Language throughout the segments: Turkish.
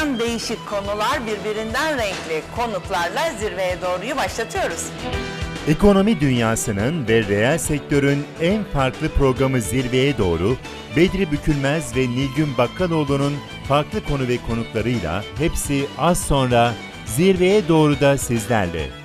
birbirinden değişik konular, birbirinden renkli konuklarla zirveye doğruyu başlatıyoruz. Ekonomi dünyasının ve reel sektörün en farklı programı zirveye doğru Bedri Bükülmez ve Nilgün Bakkaloğlu'nun farklı konu ve konuklarıyla hepsi az sonra zirveye doğru da sizlerle.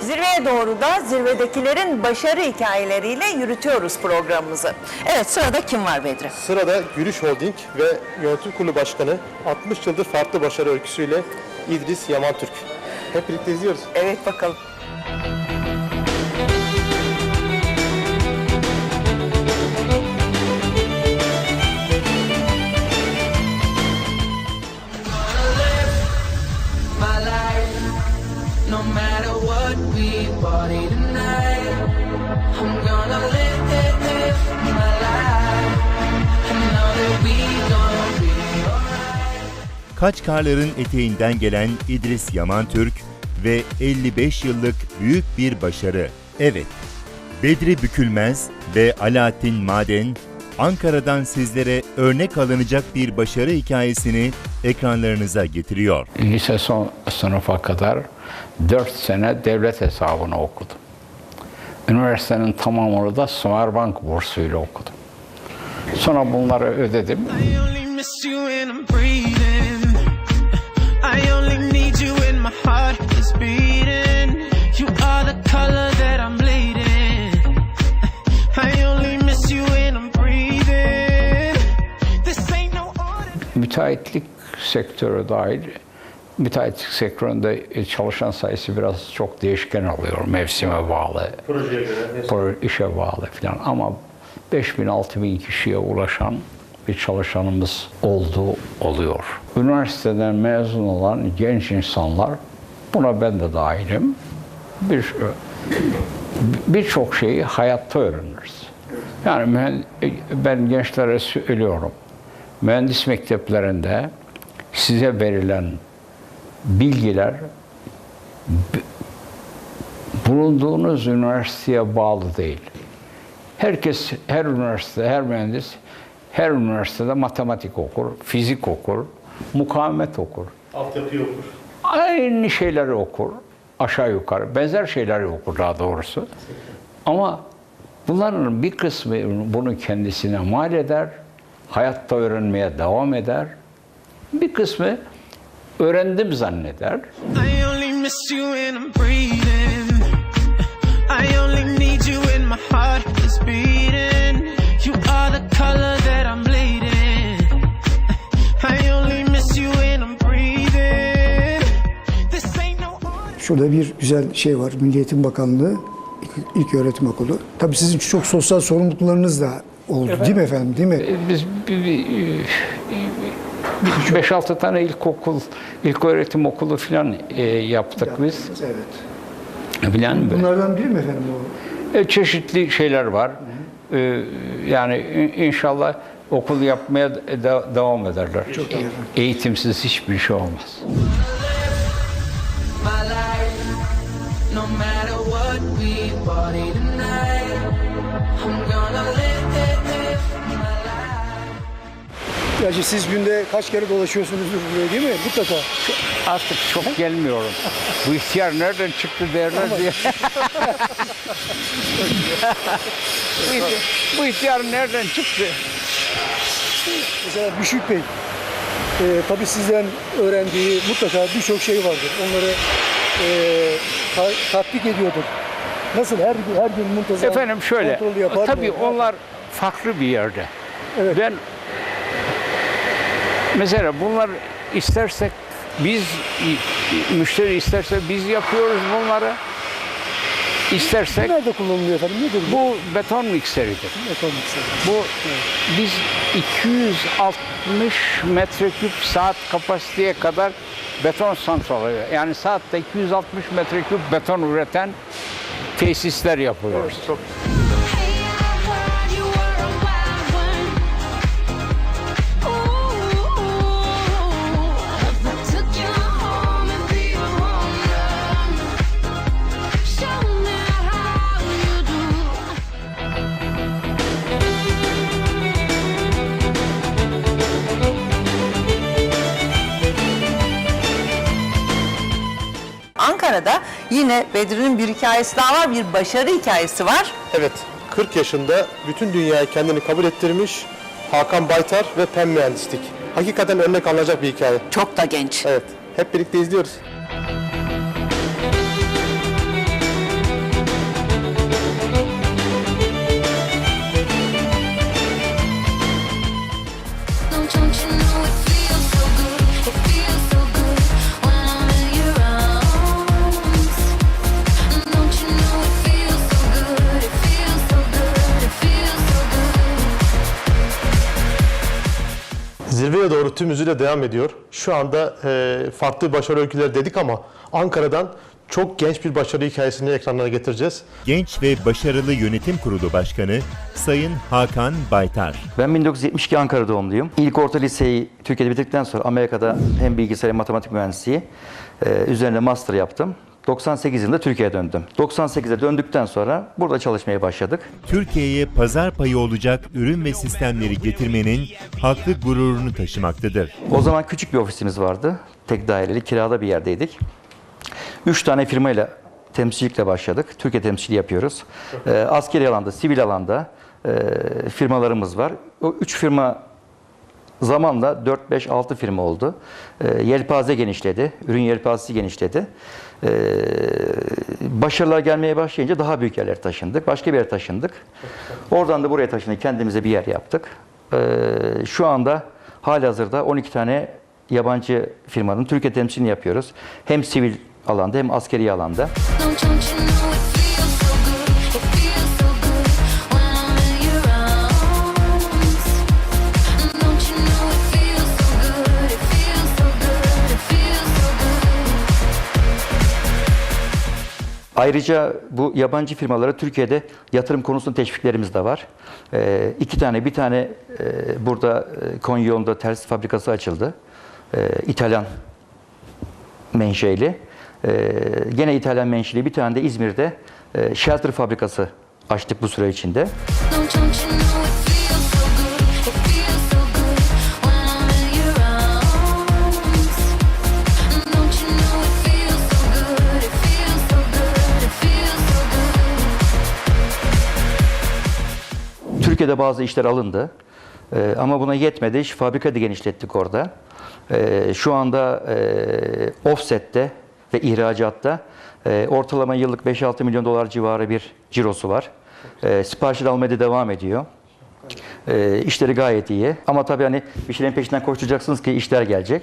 Zirveye doğru da zirvedekilerin başarı hikayeleriyle yürütüyoruz programımızı. Evet sırada kim var Bedri? Sırada Gülüş Holding ve Yönetim Kurulu Başkanı 60 yıldır farklı başarı öyküsüyle İdris Yaman Türk. Hep birlikte izliyoruz. Evet bakalım. Kaçkarların eteğinden gelen İdris Yaman Türk ve 55 yıllık büyük bir başarı. Evet, Bedri Bükülmez ve Alaaddin Maden Ankara'dan sizlere örnek alınacak bir başarı hikayesini ekranlarınıza getiriyor. lise son sınıfa kadar 4 sene devlet hesabını okudum. Üniversitenin tamamını da Smartbank bursuyla okudum. Sonra bunları ödedim. Müteahhitlik sektörü dahil müteahhitlik sektöründe çalışan sayısı biraz çok değişken oluyor. Mevsime bağlı, Projeye göre. işe bağlı falan ama 5000 6000 kişiye ulaşan bir çalışanımız olduğu oluyor. Üniversiteden mezun olan genç insanlar buna ben de dahilim. Bir birçok şeyi hayatta öğreniriz. Yani mühen- ben gençlere söylüyorum. Mühendis mekteplerinde size verilen bilgiler bulunduğunuz üniversiteye bağlı değil. Herkes, her üniversite, her mühendis, her üniversitede matematik okur, fizik okur, mukavemet okur. Altyapı okur. Aynı şeyleri okur, aşağı yukarı, benzer şeyleri okur daha doğrusu. Ama bunların bir kısmı bunu kendisine mal eder, hayatta öğrenmeye devam eder. Bir kısmı öğrendim zanneder. I only miss you when I'm breathing. I only need you when my heart is beating. You are the color that I'm bleeding. I only miss you when I'm breathing. This ain't no order. Şurada bir güzel şey var. Milli Eğitim Bakanlığı İlk, İlk Öğretim Okulu. Tabii sizin çok sosyal sorumluluklarınız da oldu değil mi efendim? Değil mi? E, Biz bir- bir- bir 5-6 tane ilkokul, ilk öğretim okulu falan e, yaptık biz. Evet. Bilen mi? Bunlardan biri mi efendim o? E, çeşitli şeyler var. E, yani in- inşallah okul yapmaya de- devam ederler. Çok iyi. Eğitimsiz hiçbir şey olmaz. My life. No matter what we party tonight, Gerçi siz günde kaç kere dolaşıyorsunuzdur buraya değil mi? Mutlaka. Artık çok gelmiyorum. Bu ihtiyar nereden çıktı derler diye. bu, ihtiyar, bu ihtiyar nereden çıktı? Mesela Büşük Bey, e, tabii sizden öğrendiği mutlaka birçok şey vardır. Onları e, ta- tatbik ediyordur. Nasıl her gün her gün muntazam Efendim şöyle, kontrolü yapar mı? tabii onlar farklı bir yerde. Evet. Ben mesela bunlar istersek biz müşteri isterse biz yapıyoruz bunları. İstersek Nerede kullanılıyor efendim? Nedir bu? bu beton mikseridir. Ekonomik sebep. Bu biz 260 metreküp saat kapasiteye kadar beton santralı yani saatte 260 metreküp beton üreten tesisler yapıyoruz. Hey, I yine Bedri'nin bir hikayesi daha var, bir başarı hikayesi var. Evet, 40 yaşında bütün dünyayı kendini kabul ettirmiş Hakan Baytar ve pen mühendislik. Hakikaten örnek alınacak bir hikaye. Çok da genç. Evet, hep birlikte izliyoruz. Zirveye doğru tüm hızıyla devam ediyor. Şu anda e, farklı başarı öyküleri dedik ama Ankara'dan çok genç bir başarı hikayesini ekranlara getireceğiz. Genç ve Başarılı Yönetim Kurulu Başkanı Sayın Hakan Baytar. Ben 1972 Ankara doğumluyum. İlk orta liseyi Türkiye'de bitirdikten sonra Amerika'da hem bilgisayar hem matematik mühendisliği e, üzerine master yaptım. 98 yılında Türkiye'ye döndüm. 98'e döndükten sonra burada çalışmaya başladık. Türkiye'ye pazar payı olacak ürün ve sistemleri getirmenin haklı gururunu taşımaktadır. O zaman küçük bir ofisimiz vardı. Tek daireli, kirada bir yerdeydik. Üç tane firmayla temsilcilikle başladık. Türkiye temsili yapıyoruz. E, askeri alanda, sivil alanda e, firmalarımız var. O üç firma zamanla 4, 5, 6 firma oldu. E, yelpaze genişledi. Ürün yelpazesi genişledi. E, başarılar gelmeye başlayınca daha büyük yerlere taşındık. Başka bir yere taşındık. Oradan da buraya taşındık. Kendimize bir yer yaptık. E, şu anda halihazırda 12 tane yabancı firmanın Türkiye temsilini yapıyoruz. Hem sivil alanda hem askeri alanda. Don't, don't you know Ayrıca bu yabancı firmalara Türkiye'de yatırım konusunda teşviklerimiz de var. Ee, iki tane, bir tane e, burada e, Konya yolunda ters fabrikası açıldı. Ee, İtalyan menşeli. Ee, gene İtalyan menşeli bir tane de İzmir'de e, shelter fabrikası açtık bu süre içinde. Türkiye'de bazı işler alındı. Ee, ama buna yetmedi. Fabrika da genişlettik orada. Ee, şu anda e, offset'te ve ihracatta e, ortalama yıllık 5-6 milyon dolar civarı bir cirosu var. E, siparişler almaya da devam ediyor. E, işleri gayet iyi. Ama tabii hani bir şeylerin peşinden koşturacaksınız ki işler gelecek.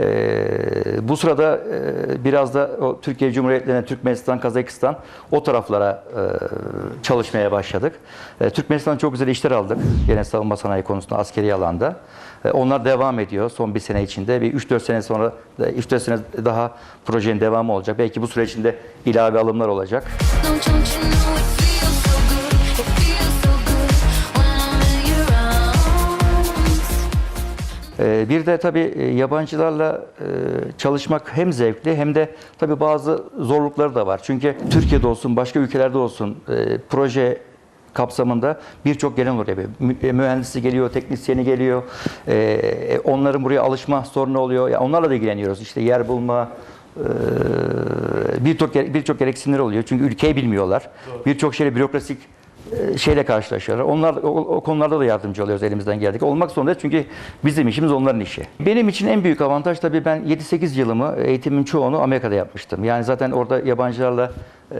E, bu sırada e, biraz da o Türkiye Cumhuriyetlerine, Türkmenistan, Kazakistan o taraflara e, çalışmaya başladık. E, Türkmenistan'dan çok güzel işler aldık. Gene savunma sanayi konusunda askeri alanda. E, onlar devam ediyor son bir sene içinde. Bir 3-4 sene sonra, 3-4 sene daha projenin devamı olacak. Belki bu süre içinde ilave alımlar olacak. Don't, don't you Bir de tabii e, yabancılarla e, çalışmak hem zevkli hem de tabii bazı zorlukları da var. Çünkü Türkiye'de olsun, başka ülkelerde olsun e, proje kapsamında birçok gelen oraya. Mü- Mühendisi geliyor, teknisyeni geliyor. Onların buraya alışma sorunu oluyor. Ya onlarla da ilgileniyoruz. İşte yer bulma, birçok birçok gereksinimleri oluyor. Çünkü ülkeyi bilmiyorlar. Birçok şeyle bürokrasik şeyle karşılaşıyorlar. Onlar o, o konularda da yardımcı oluyoruz elimizden geldik. Olmak zorunda çünkü bizim işimiz onların işi. Benim için en büyük avantaj tabii ben 7-8 yılımı eğitimin çoğunu Amerika'da yapmıştım. Yani zaten orada yabancılarla e,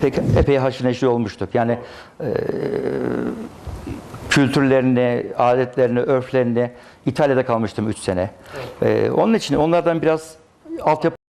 pek epey haşır neşir olmuştuk. Yani e, kültürlerini, adetlerini, örflerini İtalya'da kalmıştım 3 sene. E, onun için onlardan biraz altyapı